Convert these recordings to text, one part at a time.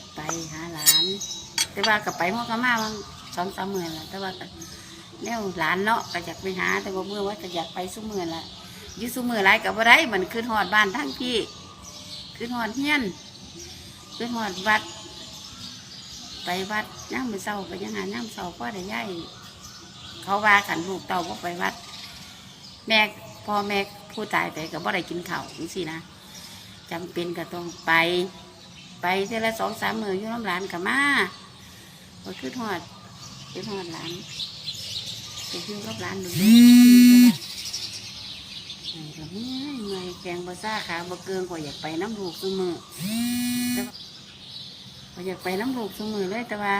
ากไปหาหลาน แต่ว่ากับไปพ่อก็มาวันสองสามหมื่นละแต่ว่าก็แนวหลานเนาะก็อยากไปหา แต่ว่าเมื่อว่าก็อยากไปสุมื่นละอยุ่สุมื่นไรกับอะไรมันขึ้นหอดบ้านทั้งพี่ขึ้นหอดเฮียนขึ้นหอดวัด ไปวัดย่างมือเศร้าไปยังหาย่างเศร้าพ่อได้ย่ายเขาว่าขันลูกเต่าพ่ไปวัด แม่พ่อแม่ผู้ตายไปกับบ่ได้กินข้าวจังซี่นะจำเป็นก็ต้องไป ไปเท่าละสองสามมืออยู่น้ำหลานกับมาก็คือทอดคือทอดหลานไปอยู่กับหลานดูด้อก็เมื่อยเมื่อยแกงบะซ่าขาบะเกืองก็อยากไปน้ำลูกซุมือก็อยากไปน้ำลูกซุมือเลยแต่ว่า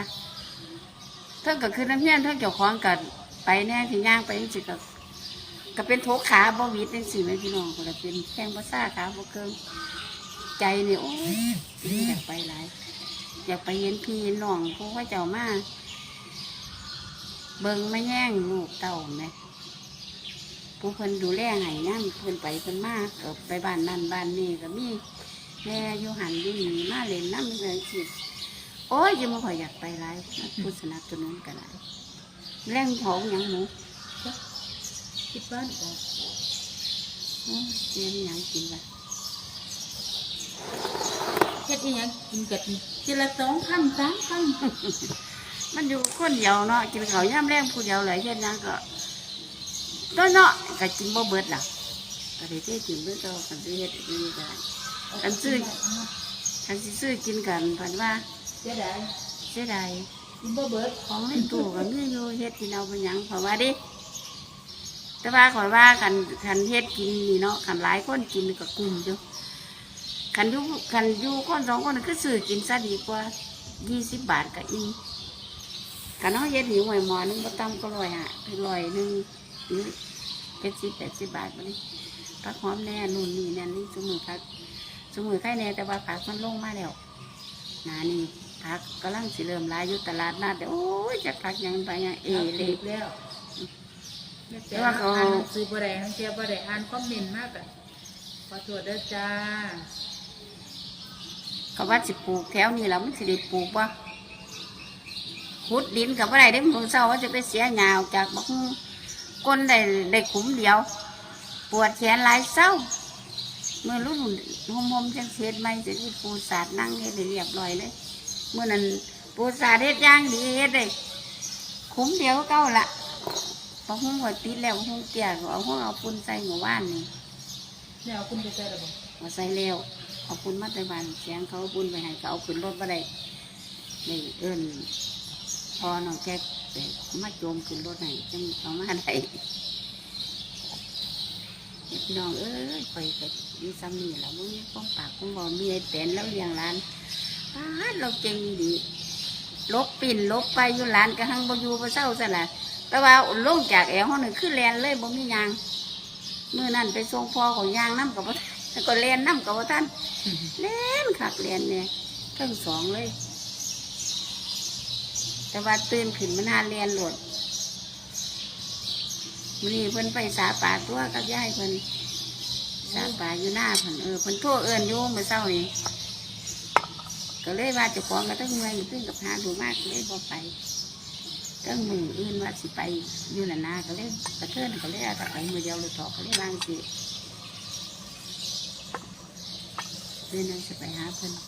เท่ากับคือน้ำเพี้ยนเท่าเกี่ยวของกันไปแน่ที่ย่างไปจริงๆก็ก็เป็นโถขาบ่วิดเป็นสิ่งไม่พี่น้องก็เลยเป็นแกงบะซ่าขาบะเกือง ใจนี่โอ้ยอยากไปหลายอยากไปเห็นพี่เห็นน้องพวกเขาเจ้ามาเบิ่งมาแย่งลูกเต่าไหมผู้เพิ่นดูแลให้นั่นเพิ่นไปเพิ่นมาก็ไปบ้านนั่นบ้านนี่ก็มีแม่อยู่หันอยู่นี่มาเล่นน้ำเลยสิโอ้ยยังไม่ค่อยอยากไปหลายผู้สนับสนุนกันหลายแรงเผาหยังหมูคิดบ้านออกโอ้ยเรียนหยังกินวะเฮ็ด อีหยังกินกันทีละสองคำสามคมันอยู่คนเดียวเนาะกินข้าวย่ำแรงผู้เดียวเลยเช่นหยังก็ตัวเนาะก็กินบ่เบิดล่ะก็ได้ที่กินเบิดก็กันซื้อเฮ็ดดีก็ได้ำอันซื้อคันสิซื้อกินกันเพันว่าเสียดายเสียดายกินบ่เบิดของในตู้ก็มีอยู่เฮ็ดกินเอาเป็นหยังเพราะว่าเดิแต่ว่าขอยว่าคันคันเฮ็ดกินนี่เนาะคันหลายคนกินก็กลุ่มอยู่ คันอยู่คันอยู่คนสองคนก็ซื้อกินซะดีกว่ายี่สิบบาทก็อิ่มคันเนาะเฮ็ดหิวหวยหมอนึงบ่ต่ำก็ร้อยอะร้อยหนึงหรือเจ็ดสิบแปดสิบบาทบ่นี่ผักหอมแน่นู่นนี่นั่นนี่สมุนผักสมุนไข่แน่แต่ว่าผักมันลงมาแล้วหนานี่ผักกำลังสิเริ่มหลายอยู่ตลาดนัดเดี๋ยวโอ้ยจะผักหยังไปหยังเอเอาเลเล็ยกแล้วแต่แต่ว่าว่าเขาอ่านหนังสือบ่ได้ทั้งเทียบ่ได้อ่านคอมเมนต์มากอะขอโทษเด้อจ้า เขาว่าสิปลูกแถวนี้แล้วมันสิได้ปลูกบ่ขุดดินกับอะไรได้มือเศร้าว่าจะไปเสียหยาวจากบักฮู้ก้นได้ได้ขุมเดียว ปวดแขนหลายเศร้าเมื่อรุ่นหอมๆจังเสียดไม่จะที่ปูสาดนั่งเฮ็ดให้เรียบร้อยเลยเมื่อนั้นปูสาดเฮ็ดอย่างดีเฮ็ดเลยขุมเดียวก็เก้าละบักฮู้ก็ติดแล้วบักฮู้เตี้ยก็เอาหัวเอาปุ่นใส่หมู่บ้านนี่เนี่ยเอาคุณไปใส่ระบบมาใส่เร็ว เอาปุนมาต่บ้านเสียงเขาเอาปุนไปให้เขาเอาขึ้นรถมาได้นี่เอิ้นพอน้องแก๊กไปมาโจมขึ้นรถให้จังเอามาได้พี่น้องเอ้ยไปกับมีซ้ำนี่แหละมึงมีความปากความบอมีไอ้แตนแล้วเลี้ยงร้านป้าดเราเก่งดีลบปิ่นลบไปอยู่ร้านกระหังบอยู่บ่เศร้าซะละแต่ว่าลงจากแอวห้องหนึ่งขึ้นแลนเลยบ่มียางเมื่อนั้นไปส่งพ่อของยางน้ำกับบ่ แล้วก็เรียนน้ำกับว่าท่านเล่นขักเรียนเนี่ยทั้งสองเลย แต่ว่าตื่นขึ้นมันหาเรียนโหลดมันนี่เพิ่นไปสาป่าตัวกับยายเพิ่นสาป่าอยู่หน้าเพิ่นเออเพิ่นโทษเอิญอยู่เมื่อเช้านี่ก็เลยว่าจะของก็ต้องเมื่อยขึ้นกับหาดูมากเลยพอไปตั้งมืออื่นว่าสิไปอยู่น่ะนาก็เลยกระเทินก็เลยเอาแต่ไปมือเดียวเลยถอกก็เลยวางสิ เดินนั่นจะไปหาเพิ่น